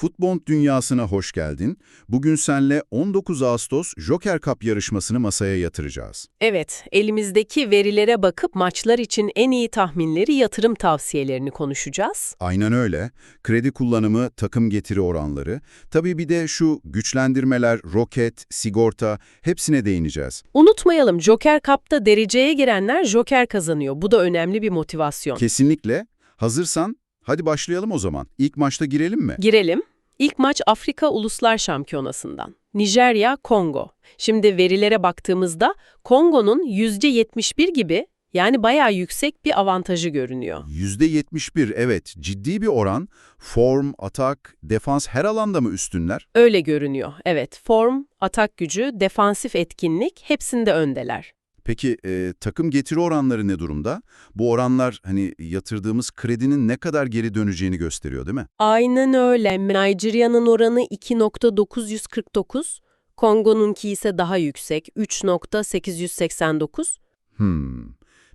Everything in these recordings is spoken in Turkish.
Futbol dünyasına hoş geldin. Bugün senle 19 Ağustos Joker Cup yarışmasını masaya yatıracağız. Evet, elimizdeki verilere bakıp maçlar için en iyi tahminleri, yatırım tavsiyelerini konuşacağız. Aynen öyle. Kredi kullanımı, takım getiri oranları, tabii bir de şu güçlendirmeler, roket, sigorta hepsine değineceğiz. Unutmayalım, Joker Cup'ta dereceye girenler Joker kazanıyor. Bu da önemli bir motivasyon. Kesinlikle. Hazırsan hadi başlayalım o zaman. İlk maçta girelim mi? Girelim. İlk maç Afrika Uluslar Şampiyonası'ndan. Nijerya, Kongo. Şimdi verilere baktığımızda Kongo'nun %71 gibi yani bayağı yüksek bir avantajı görünüyor. %71 evet ciddi bir oran. Form, atak, defans her alanda mı üstünler? Öyle görünüyor. Evet, form, atak gücü, defansif etkinlik hepsinde öndeler. Peki e, takım getiri oranları ne durumda? Bu oranlar hani yatırdığımız kredinin ne kadar geri döneceğini gösteriyor değil mi? Aynen öyle. Nijerya'nın oranı 2.949, Kongo'nunki ise daha yüksek 3.889. Hmm.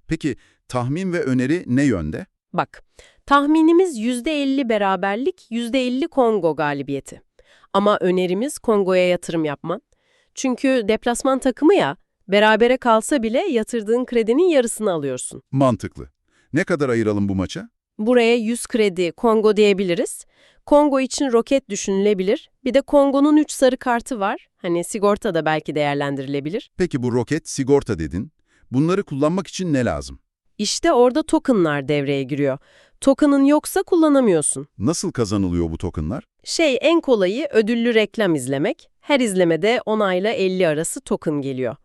Peki tahmin ve öneri ne yönde? Bak, tahminimiz %50 beraberlik, %50 Kongo galibiyeti. Ama önerimiz Kongo'ya yatırım yapman. Çünkü deplasman takımı ya, berabere kalsa bile yatırdığın kredinin yarısını alıyorsun. Mantıklı. Ne kadar ayıralım bu maça? Buraya 100 kredi Kongo diyebiliriz. Kongo için roket düşünülebilir. Bir de Kongo'nun 3 sarı kartı var. Hani sigorta da belki değerlendirilebilir. Peki bu roket, sigorta dedin. Bunları kullanmak için ne lazım? İşte orada tokenlar devreye giriyor. Token'ın yoksa kullanamıyorsun. Nasıl kazanılıyor bu tokenlar? Şey en kolayı ödüllü reklam izlemek. Her izlemede 10 ile 50 arası token geliyor.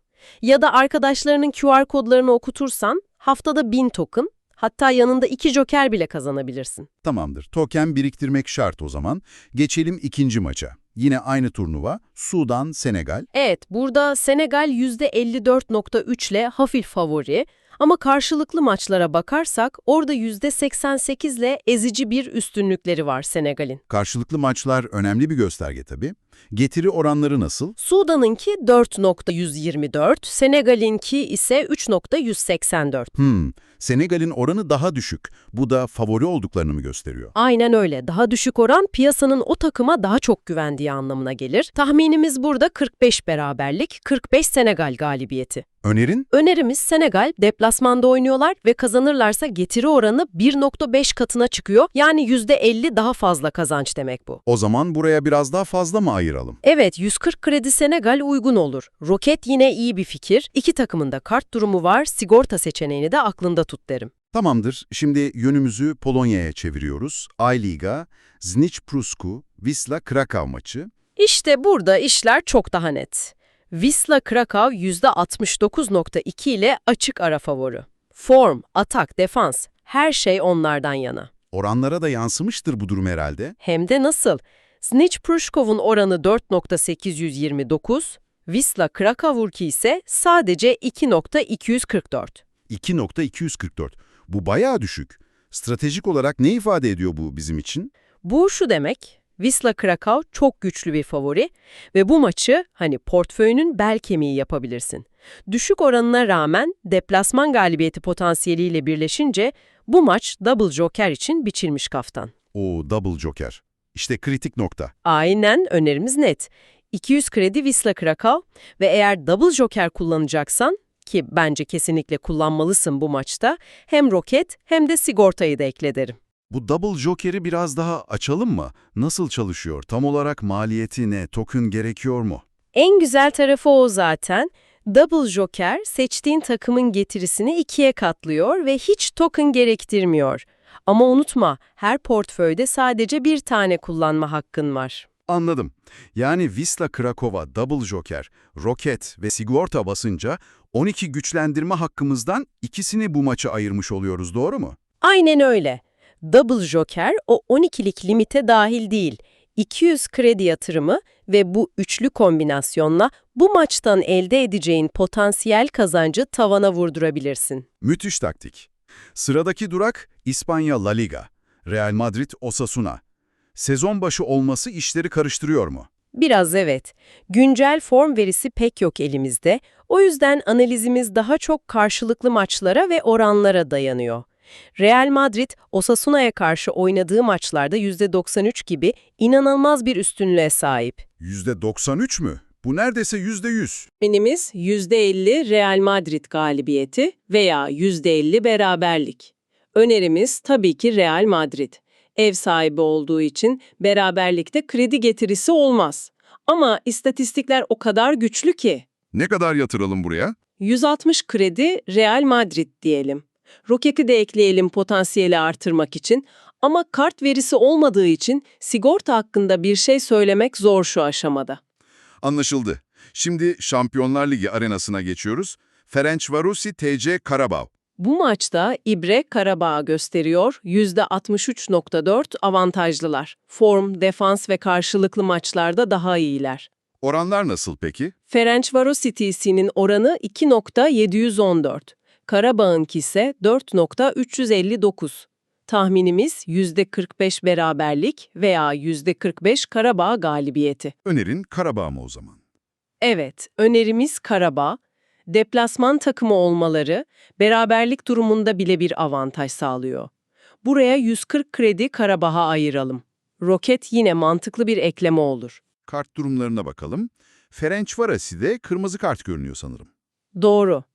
Ya da arkadaşlarının QR kodlarını okutursan haftada 1000 token, hatta yanında 2 joker bile kazanabilirsin. Tamamdır. Token biriktirmek şart o zaman. Geçelim ikinci maça. Yine aynı turnuva. Sudan, Senegal. Evet, burada Senegal %54.3 ile hafif favori ama karşılıklı maçlara bakarsak orada %88 ile ezici bir üstünlükleri var Senegal'in. Karşılıklı maçlar önemli bir gösterge tabii. Getiri oranları nasıl? Sudan'ınki 4.124, Senegal'inki ise 3.184. Hmm, Senegal'in oranı daha düşük. Bu da favori olduklarını mı gösteriyor? Aynen öyle. Daha düşük oran piyasanın o takıma daha çok güvendiği anlamına gelir. Tahminimiz burada 45 beraberlik, 45 Senegal galibiyeti. Önerin? Önerimiz Senegal deplasmanda oynuyorlar ve kazanırlarsa getiri oranı 1.5 katına çıkıyor. Yani %50 daha fazla kazanç demek bu. O zaman buraya biraz daha fazla mı ayıralım? Evet 140 kredi Senegal uygun olur. Roket yine iyi bir fikir. İki takımın da kart durumu var. Sigorta seçeneğini de aklında tut derim. Tamamdır. Şimdi yönümüzü Polonya'ya çeviriyoruz. I-Liga, Znicz Prusku, Wisla Krakow maçı. İşte burada işler çok daha net. Wisla Krakow %69.2 ile açık ara favori. Form, atak, defans her şey onlardan yana. Oranlara da yansımıştır bu durum herhalde. Hem de nasıl? Znicz Prushkov'un oranı 4.829, Wisla Krakow'unki ise sadece 2.244. 2.244. Bu bayağı düşük. Stratejik olarak ne ifade ediyor bu bizim için? Bu şu demek, Wisla Krakow çok güçlü bir favori ve bu maçı hani portföyünün bel kemiği yapabilirsin. Düşük oranına rağmen deplasman galibiyeti potansiyeliyle birleşince bu maç double joker için biçilmiş kaftan. O double joker. İşte kritik nokta. Aynen önerimiz net. 200 kredi Wisla Krakow ve eğer double joker kullanacaksan ki bence kesinlikle kullanmalısın bu maçta hem roket hem de sigortayı da ekle derim. Bu double joker'i biraz daha açalım mı? Nasıl çalışıyor? Tam olarak maliyeti ne? Token gerekiyor mu? En güzel tarafı o zaten. Double Joker seçtiğin takımın getirisini ikiye katlıyor ve hiç token gerektirmiyor. Ama unutma, her portföyde sadece bir tane kullanma hakkın var. Anladım. Yani Wisla Krakow'a double joker, roket ve sigorta basınca 12 güçlendirme hakkımızdan ikisini bu maça ayırmış oluyoruz doğru mu? Aynen öyle. Double Joker o 12'lik limite dahil değil. 200 kredi yatırımı ve bu üçlü kombinasyonla bu maçtan elde edeceğin potansiyel kazancı tavana vurdurabilirsin. Müthiş taktik. Sıradaki durak İspanya La Liga. Real Madrid Osasuna. Sezon başı olması işleri karıştırıyor mu? Biraz evet. Güncel form verisi pek yok elimizde. O yüzden analizimiz daha çok karşılıklı maçlara ve oranlara dayanıyor. Real Madrid, Osasuna'ya karşı oynadığı maçlarda %93 gibi inanılmaz bir üstünlüğe sahip. %93 mü? Bu neredeyse %100. Tahminimiz %50 Real Madrid galibiyeti veya %50 beraberlik. Önerimiz tabii ki Real Madrid. Ev sahibi olduğu için beraberlikte kredi getirisi olmaz. Ama istatistikler o kadar güçlü ki. Ne kadar yatıralım buraya? 160 kredi Real Madrid diyelim. Roket'i de ekleyelim potansiyeli artırmak için. Ama kart verisi olmadığı için sigorta hakkında bir şey söylemek zor şu aşamada. Anlaşıldı. Şimdi Şampiyonlar Ligi arenasına geçiyoruz. Ferencvarosi TC Karabağ. Bu maçta İbre Karabağ gösteriyor, %63.4 avantajlılar. Form, defans ve karşılıklı maçlarda daha iyiler. Oranlar nasıl peki? Ferencvarosi TC'nin oranı 2.714, Karabağ'ınki ise 4.359. Tahminimiz %45 beraberlik veya %45 Karabağ galibiyeti. Önerin Karabağ mı o zaman? Evet, önerimiz Karabağ. Deplasman takımı olmaları beraberlik durumunda bile bir avantaj sağlıyor. Buraya 140 kredi Karabağ'a ayıralım. Roket yine mantıklı bir ekleme olur. Kart durumlarına bakalım. Ferencvarosi'de kırmızı kart görünüyor sanırım. Doğru.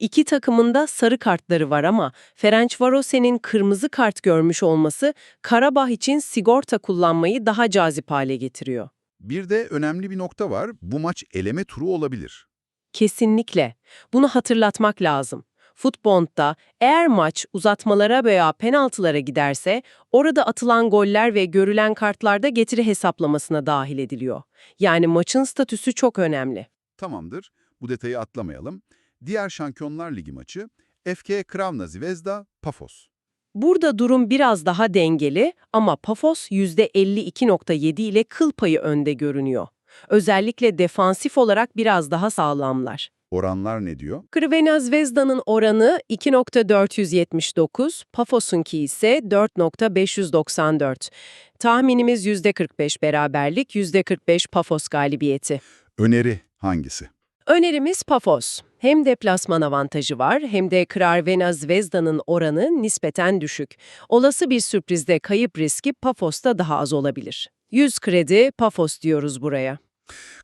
İki takımın da sarı kartları var ama Ferencvarose'nin kırmızı kart görmüş olması Karabağ için sigorta kullanmayı daha cazip hale getiriyor. Bir de önemli bir nokta var. Bu maç eleme turu olabilir. Kesinlikle. Bunu hatırlatmak lazım. Futbolda eğer maç uzatmalara veya penaltılara giderse orada atılan goller ve görülen kartlarda getiri hesaplamasına dahil ediliyor. Yani maçın statüsü çok önemli. Tamamdır. Bu detayı atlamayalım. Diğer Şampiyonlar Ligi maçı FK Kravna Zvezda Pafos. Burada durum biraz daha dengeli ama Pafos %52.7 ile kıl payı önde görünüyor. Özellikle defansif olarak biraz daha sağlamlar. Oranlar ne diyor? Crvena Zvezda'nın oranı 2.479, Pafos'unki ise 4.594. Tahminimiz %45 beraberlik, %45 Pafos galibiyeti. Öneri hangisi? Önerimiz Pafos. Hem deplasman avantajı var hem de Crvena Zvezda'nın oranı nispeten düşük. Olası bir sürprizde kayıp riski Pafos'ta daha az olabilir. 100 kredi Pafos diyoruz buraya.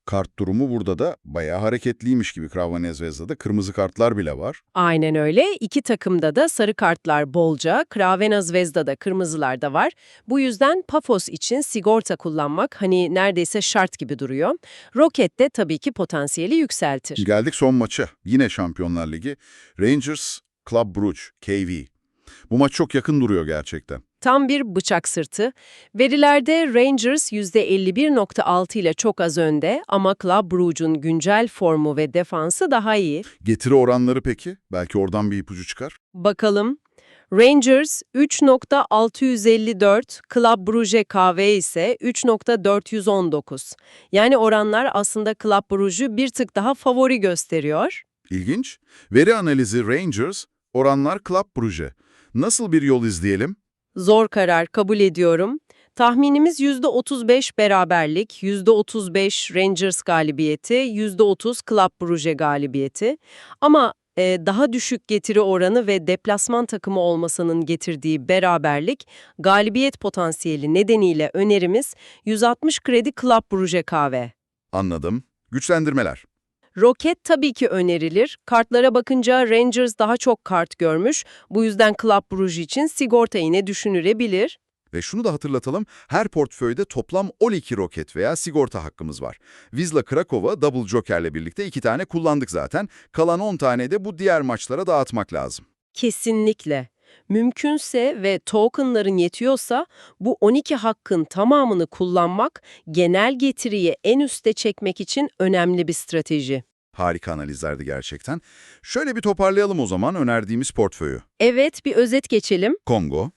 Kart durumu burada da bayağı hareketliymiş gibi Kravna Zvezda'da. Kırmızı kartlar bile var. Aynen öyle. İki takımda da sarı kartlar bolca, Crvena Zvezda'da kırmızılar da var. Bu yüzden Pafos için sigorta kullanmak hani neredeyse şart gibi duruyor. Roket de tabii ki potansiyeli yükseltir. Geldik son maça. Yine Şampiyonlar Ligi. Rangers Club Brugge KV. Bu maç çok yakın duruyor gerçekten. Tam bir bıçak sırtı. Verilerde Rangers %51.6 ile çok az önde ama Club Brugge'un güncel formu ve defansı daha iyi. Getiri oranları peki? Belki oradan bir ipucu çıkar. Bakalım. Rangers 3.654, Club Brugge KV ise 3.419. Yani oranlar aslında Club Brugge'u bir tık daha favori gösteriyor. İlginç. Veri analizi Rangers, oranlar Club Brugge. Nasıl bir yol izleyelim? Zor karar kabul ediyorum. Tahminimiz %35 beraberlik, %35 Rangers galibiyeti, %30 Club Brugge galibiyeti. Ama e, daha düşük getiri oranı ve deplasman takımı olmasının getirdiği beraberlik, galibiyet potansiyeli nedeniyle önerimiz 160 kredi Club Brugge KV. Anladım. Güçlendirmeler. Roket tabii ki önerilir. Kartlara bakınca Rangers daha çok kart görmüş. Bu yüzden Club Brugge için sigorta yine düşünülebilir. Ve şunu da hatırlatalım, her portföyde toplam 12 roket veya sigorta hakkımız var. Wisla Krakow'a Double Joker'le birlikte 2 tane kullandık zaten. Kalan 10 tane de bu diğer maçlara dağıtmak lazım. Kesinlikle. Mümkünse ve tokenların yetiyorsa bu 12 hakkın tamamını kullanmak genel getiriyi en üste çekmek için önemli bir strateji. Harika analizlerdi gerçekten. Şöyle bir toparlayalım o zaman önerdiğimiz portföyü. Evet bir özet geçelim. Kongo,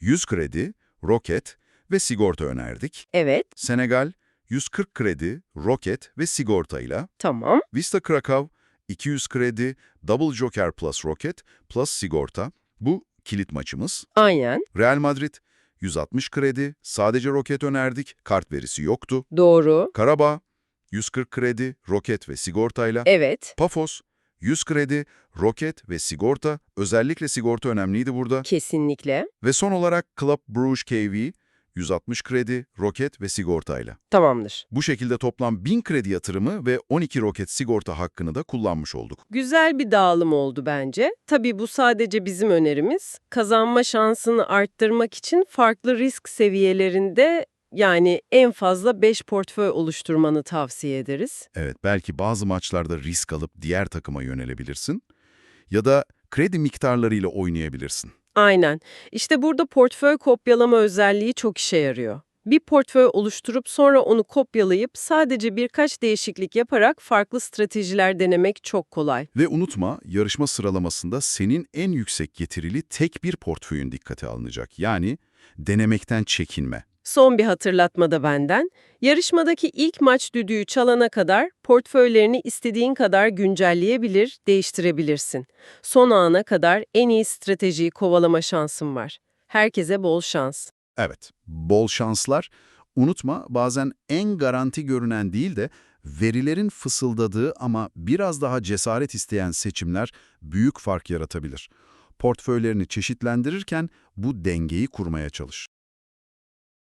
100 kredi, roket ve sigorta önerdik. Evet Senegal, 140 kredi, roket ve sigortayla. tamam. Vista Krakow, 200 kredi, Double Joker plus roket plus sigorta. Bu kilit maçımız. Aynen Real Madrid, 160 kredi, sadece roket önerdik, kart verisi yoktu. doğru. Karabağ, 140 kredi, roket ve sigortayla. Evet Pafos, 100 kredi, roket ve sigorta, özellikle sigorta önemliydi burada. Kesinlikle. Ve son olarak Club Brugge KV, 160 kredi, roket ve sigortayla. Tamamdır. Bu şekilde toplam 1000 kredi yatırımı ve 12 roket sigorta hakkını da kullanmış olduk. Güzel bir dağılım oldu bence. Tabii bu sadece bizim önerimiz. Kazanma şansını arttırmak için farklı risk seviyelerinde yani en fazla 5 portföy oluşturmanı tavsiye ederiz. Evet, belki bazı maçlarda risk alıp diğer takıma yönelebilirsin ya da kredi miktarlarıyla oynayabilirsin. Aynen. İşte burada portföy kopyalama özelliği çok işe yarıyor. Bir portföy oluşturup sonra onu kopyalayıp sadece birkaç değişiklik yaparak farklı stratejiler denemek çok kolay. Ve unutma, yarışma sıralamasında senin en yüksek getirili tek bir portföyün dikkate alınacak. Yani denemekten çekinme. Son bir hatırlatma da benden. Yarışmadaki ilk maç düdüğü çalana kadar portföylerini istediğin kadar güncelleyebilir, değiştirebilirsin. Son ana kadar en iyi stratejiyi kovalama şansın var. Herkese bol şans. Evet, bol şanslar. Unutma, bazen en garanti görünen değil de verilerin fısıldadığı ama biraz daha cesaret isteyen seçimler büyük fark yaratabilir. Portföylerini çeşitlendirirken bu dengeyi kurmaya çalış.